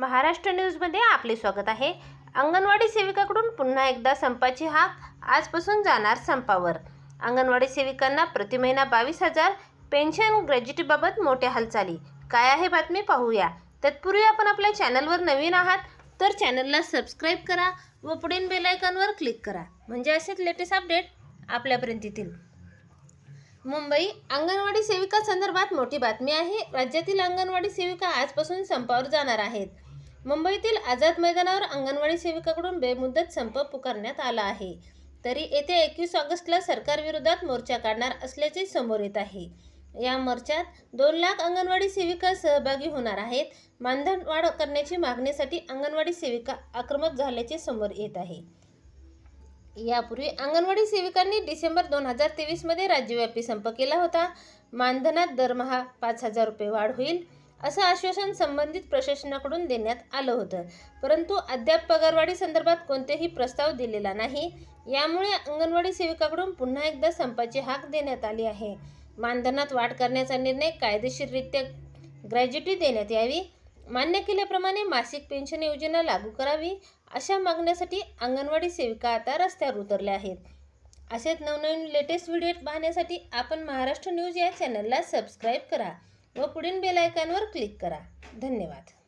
महाराष्ट्र न्यूजमध्ये आपले स्वागत आहे. अंगणवाडी सेविकाकडून पुन्हा एकदा संपाची हाक आजपासून जाणार संपावर. अंगणवाडी सेविकांना प्रति महिना बावीस हजार पेन्शन ग्रॅज्युटीबाबत मोठ्या हालचाली. काय आहे बातमी पाहूया. तत्पूर्वी आपण आपल्या चॅनलवर नवीन आहात तर चॅनलला सबस्क्राईब करा व पुढील बेलायकॉनवर क्लिक करा. म्हणजे असेच लेटेस्ट अपडेट आपल्यापर्यंत येतील मुंबई अंगणवाडी सेविका संदर्भात मोठी बातमी आहे. राज्यातील अंगणवाडी सेविका आजपासून संपावर जाणार आहेत. मुंबईतील आझाद मैदानावर अंगणवाडी सेविकाकडून बेमुदत संप पुकारण्यात आला आहे. तरी येत्या एकवीस ऑगस्टला सरकारविरोधात मोर्चा काढणार असल्याचे समोर येत आहे. या मोर्चात दोन लाख अंगणवाडी सेविका सहभागी होणार आहेत. मानधन वाढ करण्याची मागणीसाठी अंगणवाडी सेविका आक्रमक झाल्याचे समोर येत आहे. यापूर्वी अंगणवाडी सेविकांनी डिसेंबर दोन हजार तेवीसमध्ये राज्यव्यापी संप केला होता. मानधनात दरमहा पाच हजार रुपये वाढ होईल. असं आश्वासन संबंधित प्रशासनाकडून देण्यात आलं होतं. परंतु अद्याप पगारवाढी संदर्भात कोणतेही प्रस्ताव दिलेला नाही. यामुळे अंगणवाडी सेविकाकडून पुन्हा एकदा संपाची हाक देण्यात आली आहे. मानधनात वाढ करण्याचा निर्णय कायदेशीररित्या ग्रॅज्युटी देण्यात यावी. मान्य केल्याप्रमाणे मासिक पेन्शन योजना लागू करावी. अशा मागण्यासाठी अंगणवाडी सेविका आता रस्त्यावर उतरल्या आहेत. असेच नवनवीन लेटेस्ट व्हिडिओ पाहण्यासाठी आपण महाराष्ट्र न्यूज या चॅनलला सबस्क्राईब करा. व पुढील बेल आयकॉनवर क्लिक करा. धन्यवाद.